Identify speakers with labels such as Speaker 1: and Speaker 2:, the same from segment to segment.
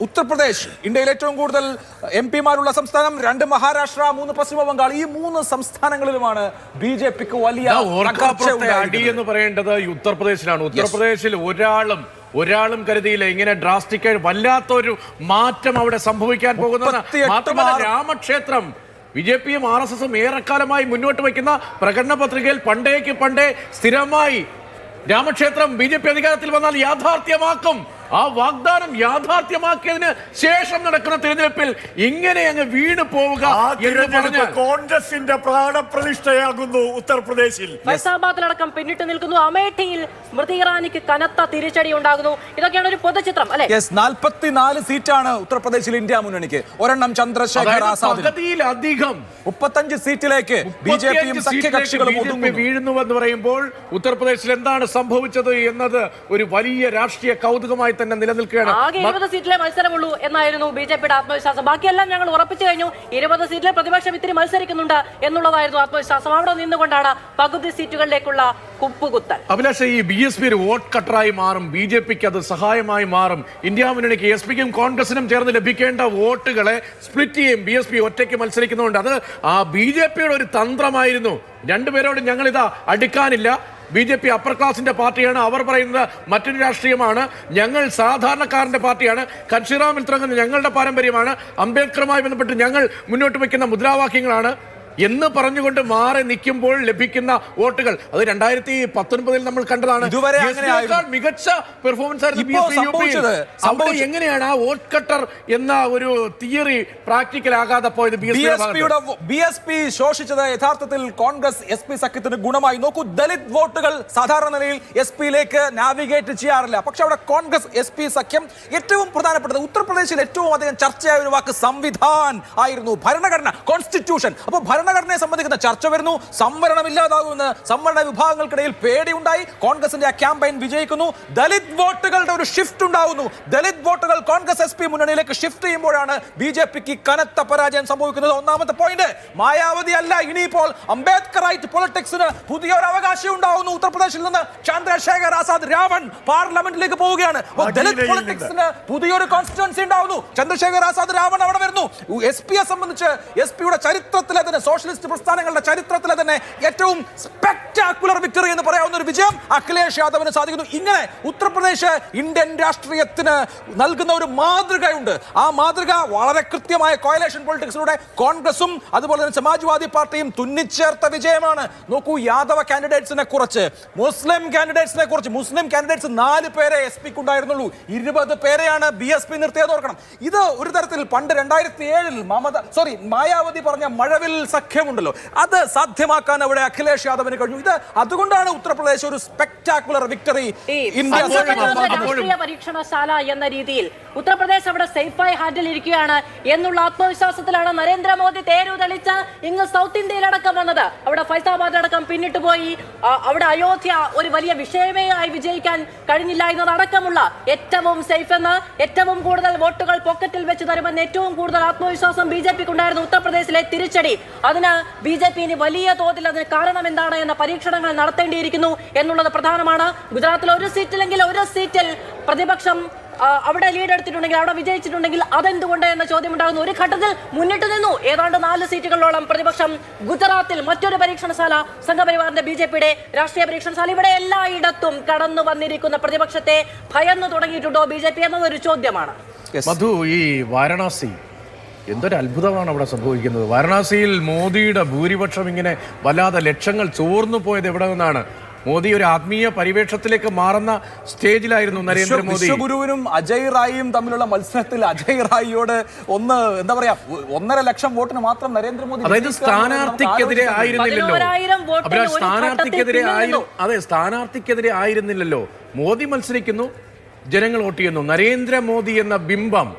Speaker 1: ഉത്തർപ്രദേശ് ഇന്ത്യയിൽ ഏറ്റവും കൂടുതൽ എം പിമാരുള്ള സംസ്ഥാനം രണ്ട് മഹാരാഷ്ട്ര മൂന്ന് പശ്ചിമ ബംഗാൾ ഈ മൂന്ന് സംസ്ഥാനങ്ങളിലുമാണ് ബി ജെ പിക്ക് വലിയ
Speaker 2: അടി എന്ന് പറയേണ്ടത് ഉത്തർപ്രദേശിലാണ്. ഉത്തർപ്രദേശിൽ ഒരാളും ഒരാളും കരുതിയില്ല ഇങ്ങനെ ഡ്രാസ്റ്റിക് വല്ലാത്തൊരു മാറ്റം അവിടെ സംഭവിക്കാൻ
Speaker 1: പോകുന്നതാണ്
Speaker 2: മാത്രമല്ല രാമക്ഷേത്രം ബി ജെ പിയും ആർ എസ് എസും ഏറെക്കാലമായി മുന്നോട്ട് വയ്ക്കുന്ന പ്രകടന പത്രികയിൽ പണ്ടേക്ക് പണ്ടേ സ്ഥിരമായി രാമക്ഷേത്രം ബി ജെ പി അധികാരത്തിൽ വന്നാൽ യാഥാർത്ഥ്യമാക്കും. ആ വാഗ്ദാനം യാഥാർത്ഥ്യമാക്കിയതിന് ശേഷം നടക്കുന്ന തിരഞ്ഞെടുപ്പിൽ ഇങ്ങനെ അങ്ങ് വീണ് പോവുക
Speaker 3: കോൺഗ്രസിന്റെ പ്രാണപ്രതിഷ്ഠയാകുന്നു ഉത്തർപ്രദേശിൽ.
Speaker 4: ഫൈസാബാദിലടക്കം പിന്നിട്ട് നിൽക്കുന്നു. അമേഠിയിൽ സ്മൃതി ഇറാനിക്ക് കനത്ത തിരിച്ചടി ഉണ്ടാകുന്നു. ഇതൊക്കെയാണ് ഒരു പൊതുചിത്രം അല്ലെ?
Speaker 1: യെസ് നാൽപ്പത്തിനാല് സീറ്റാണ് ഉത്തർപ്രദേശിൽ ഇന്ത്യ മുന്നണിക്ക്. ഒരെണ്ണം ചന്ദ്രശേഖർ ആസാദ്.
Speaker 2: അധികം
Speaker 1: മുപ്പത്തഞ്ച് സീറ്റിലേക്ക് ബി ജെ പിയും സഖ്യകക്ഷികളും
Speaker 2: വീഴുന്നുവെന്ന് പറയുമ്പോൾ ഉത്തർപ്രദേശിൽ എന്താണ് സംഭവിച്ചത് എന്നത് ഒരു വലിയ രാഷ്ട്രീയ കൗതുകമായി തന്നെ നിലനിൽക്കുകയാണ്.
Speaker 4: ആകെ ഇരുപത് സീറ്റിലെ മത്സരമുള്ളൂ എന്നായിരുന്നു ബി ജെ പിയുടെ ആത്മവിശ്വാസം. ബാക്കിയെല്ലാം ഞങ്ങൾ ഉറപ്പിച്ചു കഴിഞ്ഞു. ഇരുപത് സീറ്റിലെ പ്രതിപക്ഷം ഇത്തിരി മത്സരിക്കുന്നുണ്ട് എന്നുള്ളതായിരുന്നു ആത്മവിശ്വാസം. അവിടെ നിന്നുകൊണ്ടാണ് പകുതി സീറ്റുകളിലേക്കുള്ള കുപ്പുകുത്തൽ.
Speaker 2: അഭിലാഷ് ഈ ബി എസ് പി ഒരു വോട്ട് കട്ടറായി മാറും. ബി ജെ പിക്ക് അത് സഹായമായി മാറും. ഇന്ത്യ മുന്നണിക്ക് എസ് പിക്കും കോൺഗ്രസിനും ചേർന്ന് ലഭിക്കേണ്ട വോട്ടുകളെ സ്പ്ലിറ്റ് ചെയ്യും. ബി എസ് പി ഒറ്റയ്ക്ക് മത്സരിക്കുന്നുണ്ട് അത് ആ ബി ജെ പിയുടെ ഒരു തന്ത്രമായിരുന്നു. രണ്ടുപേരോട് ഞങ്ങൾ ഇതാ അടുക്കാനില്ല. ബി ജെ പി അപ്പർ ക്ലാസിന്റെ പാർട്ടിയാണ്. അവർ പറയുന്നത് മറ്റൊരു രാഷ്ട്രീയമാണ്. ഞങ്ങൾ സാധാരണക്കാരന്റെ പാർട്ടിയാണ്. കൻഷിറാമിൽ തുടങ്ങുന്ന ഞങ്ങളുടെ പാരമ്പര്യമാണ്. അംബേദ്കറുമായി ബന്ധപ്പെട്ട് ഞങ്ങൾ മുന്നോട്ട് വയ്ക്കുന്ന മുദ്രാവാക്യങ്ങളാണ്. എന്ന് പറഞ്ഞുകൊണ്ട് മാറി നിൽക്കുമ്പോൾ ലഭിക്കുന്ന വോട്ടുകൾ. അത് രണ്ടായിരത്തി പത്തൊൻപതിൽ നമ്മൾ കണ്ടതാണ്. മികച്ച പെർഫോമൻസ് ആയിരുന്നു. എങ്ങനെയാണ് ആ വോട്ട് കട്ടർ എന്ന ഒരു തിയറി പ്രാക്ടിക്കൽ ആകാതെ പോയത് ബി എസ്
Speaker 1: പി ശോഷിച്ചത് യഥാർത്ഥത്തിൽ കോൺഗ്രസ് എസ് പി സഖ്യത്തിന് ഗുണമായി. നോക്കൂ ദലിത് വോട്ടുകൾ സാധാരണ നിലയിൽ എസ് പിയിലേക്ക് നാവിഗേറ്റ് ചെയ്യാറില്ല. പക്ഷെ അവിടെ കോൺഗ്രസ് എസ് പി സഖ്യം ഏറ്റവും പ്രധാനപ്പെട്ടത് ഉത്തർപ്രദേശിൽ ഏറ്റവും അധികം ചർച്ചയായ ഒരു വാക്ക് സംവിധാൻ ആയിരുന്നു. ഭരണഘടന കോൺസ്റ്റിറ്റ്യൂഷൻ അപ്പോൾ ഭരണഘടനയെ സംബന്ധിക്കുന്ന ചർച്ച വരുന്നു. സംവരണം ഇല്ലാതാകുമെന്ന് സംവരണ വിഭാഗങ്ങൾക്കിടയിൽ പേടിയുണ്ടായി. കോൺഗ്രസിന്റെ ആ ക്യാമ്പയിൻ വിജയിക്കുന്നു. ദലിത് വോട്ടുകളുടെ ഒരു ഷിഫ്റ്റ് ഉണ്ടാകുന്നു ദലിത് വോട്ടുകൾ കോൺഗ്രസ് എസ് പി മുന്നണിയിലേക്ക് ഷിഫ്റ്റ് ചെയ്യുമ്പോഴാണ് ബി ജെ പിക്ക് കനത്ത പരാജയം സംഭവിക്കുന്നത്. ഒന്നാമത്തെ പോയിന്റ് മായാവതി അല്ല ഇനിയിപ്പോൾ അംബേദ്കറൈറ്റ് പൊളിറ്റിക്സിന് പുതിയൊരു അവകാശം ഉണ്ടാകുന്നു ഉത്തർപ്രദേശിൽ നിന്ന് ചന്ദ്രശേഖർ ആസാദ് രാവൺ പാർലമെന്റിലേക്ക് പോവുകയാണ്. ദലിത് പൊളിറ്റിക്സിന് പുതിയൊരു കോൺസ്റ്റിറ്റ്യൻസി ഉണ്ടാവുന്നു. ചന്ദ്രശേഖർ ആസാദ് രാവൺ അവിടെ വരുന്നു. എസ് പിയെ സംബന്ധിച്ച് എസ് പിയുടെ ചരിത്രത്തിൽ തന്നെ സോഷ്യലിസ്റ്റ് പ്രസ്ഥാനങ്ങളുടെ ചരിത്രത്തിലെ തന്നെ ഏറ്റവും സ്പെക്ടാക്കുലർ വിക്ടറി എന്ന് പറയാവുന്ന ഒരു വിജയം അഖിലേഷ് യാദവിന് സാധിക്കുന്നു. ഇങ്ങനെ ഉത്തർപ്രദേശ് ഇന്ത്യൻ രാഷ്ട്രീയത്തിന് നൽകുന്ന ഒരു മാതൃകയുണ്ട്. ആ മാതൃക വളരെ കൃത്യമായ കോയലേഷൻ പോളിറ്റിക്സിലൂടെ കോൺഗ്രസും അതുപോലെ തന്നെ സമാജ്വാദി പാർട്ടിയും തുന്നിച്ചേർത്ത വിജയമാണ്. നോക്കൂ യാദവ കാൻഡിഡേറ്റ്സിനെ കുറിച്ച് മുസ്ലിം കാൻഡിഡേറ്റ്സിനെ കുറിച്ച് മുസ്ലിം കാൻഡിഡേറ്റ്സ് നാല് പേരെ എസ് പിക്ക് ഉണ്ടായിരുന്നുള്ളൂ ഇരുപത് പേരെയാണ് ബി എസ് പി നിർത്തിയത് ഓർക്കണം. ഇത് ഒരു തരത്തിൽ പണ്ട് രണ്ടായിരത്തി ഏഴിൽ മമത സോറി മായാവതി പറഞ്ഞ മഴവിൽ സഖ്യമുണ്ടല്ലോ. അത് സാധ്യമാക്കാൻ അവിടെ അഖിലേഷ് യാദവിന് കഴിഞ്ഞു. ഇത് അതുകൊണ്ടാണ് ഉത്തർപ്രദേശ് ഒരു സ്പെക്ടാക്കുലർ വിക്ടറി ഇന്ത്യ.
Speaker 4: രാഷ്ട്രീയ പരീക്ഷണശാല എന്ന രീതിയിൽ ഉത്തർപ്രദേശ് അവിടെ സേഫായി ഹാൻഡിൽ ഇരിക്കുകയാണ് എന്നുള്ള ആത്മവിശ്വാസത്തിലാണ് നരേന്ദ്രമോദി തേരു തെളിച്ച് ഇങ്ങ് സൗത്ത് ഇന്ത്യയിലടക്കം വന്നത്. അവിടെ ഫൈസാബാദ് അടക്കം പിന്നിട്ട് പോയി. അവിടെ അയോധ്യ ഒരു വലിയ വിഷയമേ ആയി വിജയിക്കാൻ കഴിഞ്ഞില്ല എന്നതടക്കമുള്ള ഏറ്റവും സേഫ് എന്ന് ഏറ്റവും കൂടുതൽ വോട്ടുകൾ പോക്കറ്റിൽ വെച്ച് തരുമെന്ന് ഏറ്റവും കൂടുതൽ ആത്മവിശ്വാസം ബി ജെ പിക്ക് ഉണ്ടായിരുന്നു ഉത്തർപ്രദേശിലെ തിരിച്ചടി. അതിന് ബി ജെ പി ഇനി വലിയ തോതിൽ അതിന് കാരണം എന്താണ് എന്ന പരീക്ഷണങ്ങൾ നടത്തേണ്ടിയിരിക്കുന്നു എന്നുള്ളത് പ്രധാനമാണ്. ഗുജറാത്തിൽ ഒരു സീറ്റിലെങ്കിൽ ഒരു സീറ്റിൽ പ്രതിപക്ഷം അവിടെ ലീഡ് എടുത്തിട്ടുണ്ടെങ്കിൽ അവിടെ വിജയിച്ചിട്ടുണ്ടെങ്കിൽ അതെന്തുകൊണ്ട് എന്ന ചോദ്യം ഉണ്ടാകുന്നു ഒരു ഘട്ടത്തിൽ മുന്നിട്ട് നിന്നു. ഏതാണ്ട് നാല് സീറ്റുകളോളം പ്രതിപക്ഷം ഗുജറാത്തിൽ മറ്റൊരു പരീക്ഷണശാല സംഘപരിവാറിന്റെ ബി ജെ പിയുടെ രാഷ്ട്രീയ പരീക്ഷണശാല ഇവിടെ എല്ലായിടത്തും കടന്നു വന്നിരിക്കുന്ന പ്രതിപക്ഷത്തെ ഭയന്നു തുടങ്ങിയിട്ടുണ്ടോ ബി ജെ പി എന്നതൊരു ചോദ്യമാണ്.
Speaker 2: മധു ഈ വാരണാസി എന്തൊരു അത്ഭുതമാണ് അവിടെ സംഭവിക്കുന്നത്? വാരണാസിയിൽ മോദിയുടെ ഭൂരിപക്ഷം ഇങ്ങനെ വല്ലാതെ ലക്ഷങ്ങൾ ചോർന്നു പോയത് എവിടെ നിന്നാണ്? മോദി ഒരു ആത്മീയ പരിവേഷത്തിലേക്ക് മാറുന്ന സ്റ്റേജിലായിരുന്നു നരേന്ദ്രമോദി.
Speaker 1: ഗുരുവിനും അജയ് റായിയും തമ്മിലുള്ള മത്സരത്തിൽ അജയ് റായിയോട് ഒന്ന് എന്താ പറയാ ഒന്നര ലക്ഷം വോട്ടിന് മാത്രം നരേന്ദ്രമോദി
Speaker 2: അതായത് സ്ഥാനാർത്ഥിക്കെതിരെ ആയിരുന്നില്ലല്ലോ. അഭിലാഷ് സ്ഥാനാർത്ഥിക്കെതിരെ ആയിരുന്നു അതെ സ്ഥാനാർത്ഥിക്കെതിരെ ആയിരുന്നില്ലല്ലോ. മോദി മത്സരിക്കുന്നു ജനങ്ങൾ വോട്ട് ചെയ്യുന്നു. നരേന്ദ്രമോദി എന്ന ബിംബം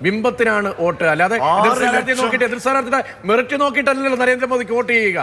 Speaker 2: ബിംബത്തിനാണ് വോട്ട് അല്ലാതെ എതിർ
Speaker 3: സ്ഥാനാർത്ഥി.
Speaker 2: നോക്കിയിട്ട് എതിർ സ്ഥാനാർത്ഥിയുടെ മെറിറ്റ് നോക്കിയിട്ടല്ലല്ലോ നരേന്ദ്രമോദിക്ക് വോട്ട് ചെയ്യുക